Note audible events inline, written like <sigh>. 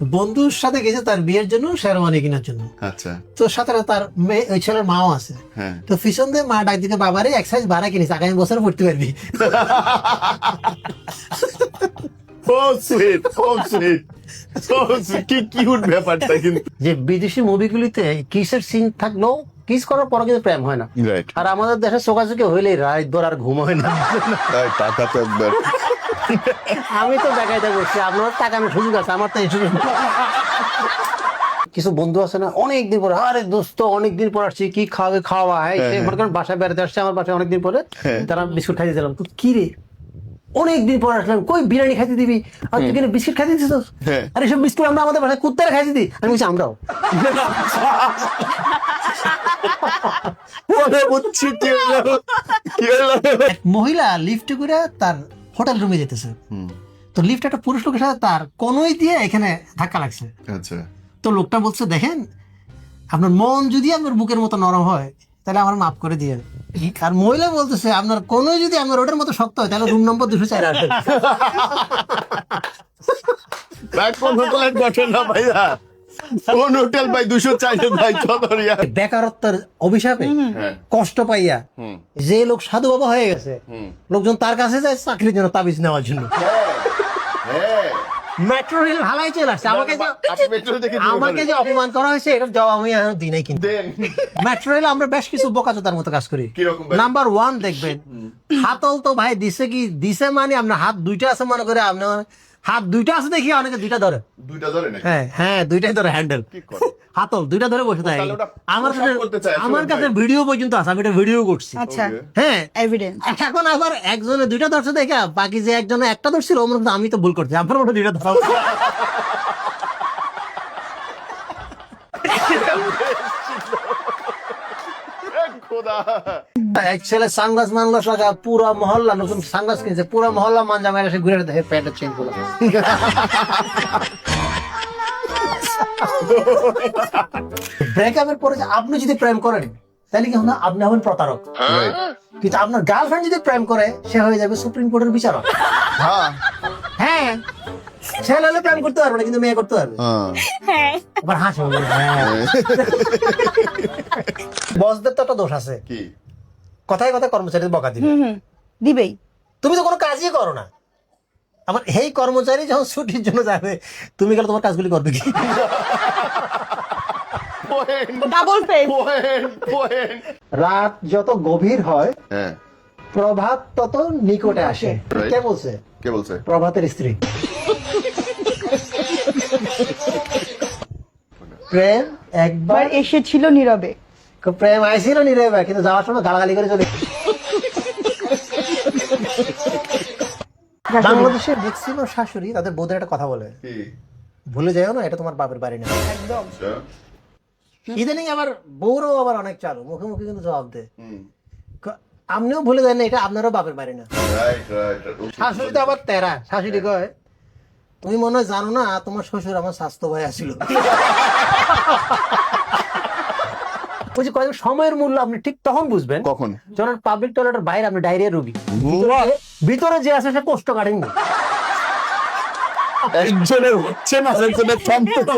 বন্ধুর সাথে গেছে তার বিয়ের জন্য শেরওয়ানি কেনার জন্য। আচ্ছা। তো সাথে তার মেয়ে ওই ছেলের মাও আছে। হ্যাঁ। তো পিছন দিয়ে মা ডাক দিকে বাবারে এক সাইজ ভাড়া কিনিস আগামী বছর পড়তে পারবি <laughs> কি কিউট ব্যাপারটা কিন্তু। যে বিদেশি মুভিগুলিতে কিসের সিন থাকলেও কিস করার পর কিন্তু প্রেম হয় না। আর আমাদের দেশে চোখাচোখি হইলেই রাত ভর আর ঘুম হয় না। <laughs> টাকা তো একবার। আমি তো দেখাইতে বসছি আপনার টাকানোর সুযোগ আছে আমার তো এই সুযোগ কিছু বন্ধু আছে না অনেক দিন পরে আরে দোস্ত অনেক দিন পর আসছি কি খাওয়াবে খাওয়া হয় হ্যাঁ, হ্যাঁ। মনে করেন বাসায় বেড়াতে আসছে আমার বাসায় অনেকদিন পরে হ্যাঁ। তারা বিস্কুট খাইতে দিলাম তো কি রে? অনেক দিন পর আসলাম কই বিরিয়ানি খাইতে দিবি? আর তুই কেন বিস্কুট খাইতে দিছিস হ্যাঁ। আরে সব বিস্কুট আমরা আমাদের বাসায় কুত্তারে খাইতে দিই। আমি বলছি আমরাও। মহিলা লিফটে করে তার হোটেল রুমে যেতেছে। তো লিফট একটা পুরুষ লোকের সাথে তার কোনোই দিয়ে এখানে ধাক্কা লাগছে। আচ্ছা। তো লোকটা বলছে দেখেন আপনার মন যদি আপনার বুকের মতো নরম হয় তাহলে আমার মাফ করে দিয়ে আর মহিলা বলতেছে আপনার কোনোই যদি আপনার ওটার মতো শক্ত হয় তাহলে রুম নম্বর দুশো চার আসবে। ভাই কোন হোটেলের ঘটনা ভাইয়া। কোন হোটেল ভাই দুশো চাইছে ভাই বেকারত্বের অভিশাপে হ্যাঁ। কষ্ট পাইয়া যে লোক সাধু বাবা হয়ে গেছে লোকজন তার কাছে যায় চাকরির জন্য তাবিজ নেওয়ার জন্য। হ্যাঁ মেট্রো রেল ভালাই চলে আসছে। আমাকে আমাকে যে অপমান করা হয়েছে এটার জবাব আমি দিই নাই কিন্তু। মেট্রো রেলে আমরা বেশ কিছু বোকাচোদার মতো কাজ করি। নাম্বার ওয়ান দেখবেন হাতল তো ভাই দিছে কি দিছে মানে আপনার হাত দুইটা আছে মনে করে আপনার হাত দুইটা আছে দেখি অনেকে দুইটা ধরে। দুইটা ধরে হ্যাঁ হ্যাঁ দুইটাই ধরে হ্যান্ডেল হাতল দুইটা ধরে বসে থাকে। আমার কাছে আমার কাছে ভিডিও পর্যন্ত আছে আমি এটা ভিডিও করছি। আচ্ছা হ্যাঁ এভিডেন্স এখন আবার একজনে দুইটা ধরছে দেখে বাকি যে একজনে একটা ধরছিল ওর মধ্যে আমি তো ভুল করছি আমার মধ্যে দুইটা ধরা। খোদা। এক ছেলে সানগ্লাস মানগ্লাস লাগা পুরা মহল্লা নতুন সানগ্লাস কিনছে পুরা মহল্লা মানজা মেরে এসে ঘুরে দেখে প্যান্টের চেঞ্জ করে ব্রেকআপের পরে যে আপনি যদি প্রেম করেন তাহলে কি হবে আপনি হবেন প্রতারক। কিন্তু আপনার গার্লফ্রেন্ড যদি প্রেম করে সে হয়ে যাবে সুপ্রিম কোর্টের বিচারক। হ্যাঁ। হ্যাঁ। ছেলে হলে প্রেম করতে পারবে না কিন্তু মেয়ে করতে পারবে। হ্যাঁ। হ্যাঁ। এবার হাসি হ্যাঁ। বসদের তো একটা দোষ আছে। কি? কথায় কথা কর্মচারীদের বকা দিবে। দিবেই। তুমি তো কোনো কাজই করো না। আমার এই কর্মচারী যখন ছুটির জন্য যাবে তুমি গেলে তোমার কাজগুলি করবে কি? ডাবল পে রাত যত গভীর হয় হ্যাঁ। প্রভাত তত নিকটে আসে। কে বলছে? কে বলছে? প্রভাতের স্ত্রী। <laughs> প্রেম একবার এসেছিল নীরবে। প্রেম আইছিল নিরে কিন্তু যাওয়ার সময় গালাগালি করে চলে বাংলাদেশের ম্যাক্সিমাম শাশুড়ি তাদের বোধের একটা কথা বলে। ভুলে যাও না এটা তোমার বাপের বাড়ি না। একদম। আচ্ছা। ইদানিং আবার বউরও আবার অনেক চালু মুখে মুখে কিন্তু জবাব দেয়। আপনিও ভুলে যান না এটা আপনারও বাপের বাড়ি না। রাইট রাইট শাশুড়ি তো আবার তেরা। শাশুড়ি কয় তুমি মনে হয় জানো না তোমার শ্বশুর আমার স্বাস্থ্য ভাই আসছিল <laughs> বলছি কয়েক সময়ের মূল্য আপনি ঠিক তখন বুঝবেন। কখন? যখন পাবলিক টয়লেটের বাইরে আপনি ডায়রিয়া রুগী। ভিতরে- ভিতরে যে আছে সে কষ্ট কাটেননি একজনের হচ্ছে না একজনের সম্পর্ক